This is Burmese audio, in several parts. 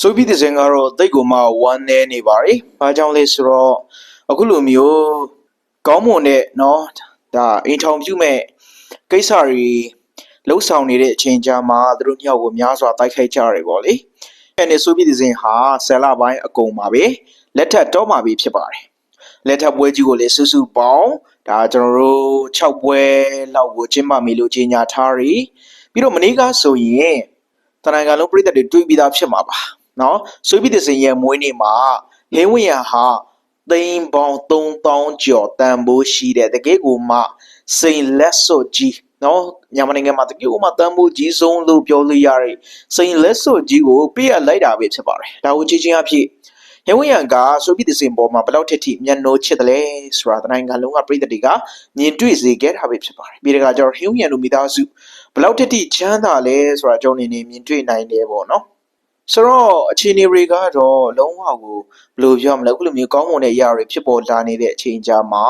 ဆိုပြီးတဲ့ဇင်ကတော့တိတ်ကိုမှဝမ်းနေနေပါလေ။ဘာကြောင့်လဲဆိုတော့အခုလိုမျိုးကောင်းမွန်တဲ့เนาะဒါအိမ်ထောင်ပြုမဲ့ကိစ္စတွေလှုပ်ဆောင်နေတဲ့အချိန်ကြာမှာသူတို့ညောက်ကိုများစွာတိုက်ခိုက်ကြရတယ်ပေါ့လေ။အဲ့ဒီဆိုပြီးတဲ့ဇင်ဟာဆယ်လပိုင်းအကုန်ပါပဲ။လက်ထပ်တော့မှာပြီဖြစ်ပါတယ်။လက်ထပ်ပွဲကြီးကိုလည်းစုစုပေါင်းဒါကျွန်တော်တို့6ပွဲလောက်ကိုကျင်းပမိလို့ကြီးညာထားရီပြီးတော့မနေ့ကဆိုရင် တနင်္ဂနွေလုံးပြည်သက်တွေတွေးပြီးသားဖြစ်မှာပါ နော်ဆွေးပြီးတဲ့စင်ရဲ့မွေးနေ့မှာဟင်းဝင်ရဟာသိန်းပေါင်း3000ကျော်တန်ဖိုးရှိတဲ့တကယ်ကိုမှစိန်လက်စော့ကြီးနော်မြန်မာနိုင်ငံမှာတကယ်ကိုမှတန်ဖိုးကြီးဆုံးလို့ပြောလို့ရတဲ့စိန်လက်စော့ကြီးကိုပြည့်ရလိုက်တာပဲဖြစ်ပါတယ်ဒါကိုကြည့်ချင်းအဖြစ်ဟင်းဝင်ရကဆွေးပြီးတဲ့စင်ပေါ်မှာဘယ်လောက်ထက်ထိမျက်နှိုးချစ်တယ်လဲဆိုတာတနင်္ဂနွေလုံးကပြည်သက်တွေကမြင်တွေ့စေခဲ့တာပဲဖြစ်ပါတယ်ပြီးတကကျတော့ဟင်းဝင်ရတို့မိသားစုဘယ်လောက်တက်တိချမ်းသာလဲဆိုတာကျွန်တော်အနေနဲ့မြင်တွေ့နိုင်တယ်ပေါ့နော် ဆိုတော့အခြေအနေတွေကတော့လုံးဝကိုဘယ်လိုပြောမလဲအခုလိုမျိုးကောင်းမွန်တဲ့အရာတွေဖြစ်ပေါ်လာနေတဲ့အချိန်ကြာမှာ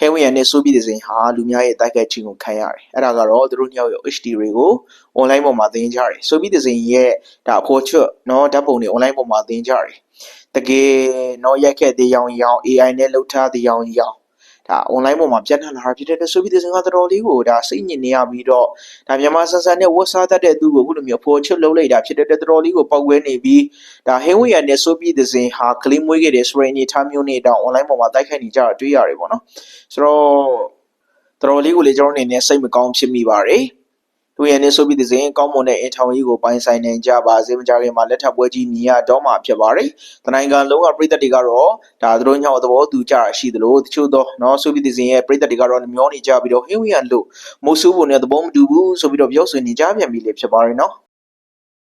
ဟဲဝီယန်နဲ့ဆိုပြီးတဲ့စဉ်ဟာလူများရဲ့တိုက်ခိုက်ခြင်းကိုခံရတယ်။အဲ့ဒါကတော့သူတို့နှစ်ယောက်ရဲ့ HD တွေကို online ပေါ်မှာသင်ကြတယ်။ဆိုပြီးတဲ့စဉ်ရဲ့ဒါအဖို့ချွတ်နော်ဓာတ်ပုံတွေ online ပေါ်မှာသင်ကြတယ်။တကယ်နော်ရက်ခက်သေးရောင်ရောင် AI နဲ့လှုပ်ထားသေးရောင်ရောင် ဒါ online ပေါ်မှာပြန့်နှံ့လာတာဖြစ်တဲ့ဆိုပြီးတဲ့စဉ်ကတော်တော်လေးကိုဒါစိတ်ညစ်နေရပြီးတော့ဒါမြန်မာဆန်ဆန်နဲ့ဝတ်စားတတ်တဲ့သူကိုအခုလိုမျိုးဖော်ချွတ်လုပ်လိုက်တာဖြစ်တဲ့အတွက်တော်တော်လေးကိုပောက်ကွဲနေပြီးဒါဟင်းဝီရနဲ့ဆိုပြီးတဲ့စဉ်ဟာကလေးမွေးခဲ့တဲ့ဆိုရင်အနေထားမျိုးနဲ့တောင် online ပေါ်မှာတိုက်ခိုက်နေကြတာတွေ့ရတယ်ပေါ့နော်ဆိုတော့တော်တော်လေးကိုလေကျွန်တော်အနေနဲ့စိတ်မကောင်းဖြစ်မိပါတယ် သူရနဲ့ဆိုပြီးတဲ့စဉ်ကောင်းမွန်တဲ့အင်ထောင်ကြီးကိုပိုင်ဆိုင်နိုင်ကြပါစေမကြခင်မှာလက်ထပ်ပွဲကြီးမြင်ရတော့မှာဖြစ်ပါတယ်။တနိုင်ငံလုံးကပြည်သက်တွေကတော့ဒါသူတို့ညောက်သဘောတူကြတာရှိသလိုတချို့တော့နော်ဆိုပြီးတဲ့စဉ်ရဲ့ပြည်သက်တွေကတော့မျောနေကြပြီးတော့ဟင်းဝီရလို့မိုးဆူးပုံနဲ့သဘောမတူဘူးဆိုပြီးတော့ပြောဆိုနေကြပြန်ပြီလေဖြစ်ပါတယ်နော်။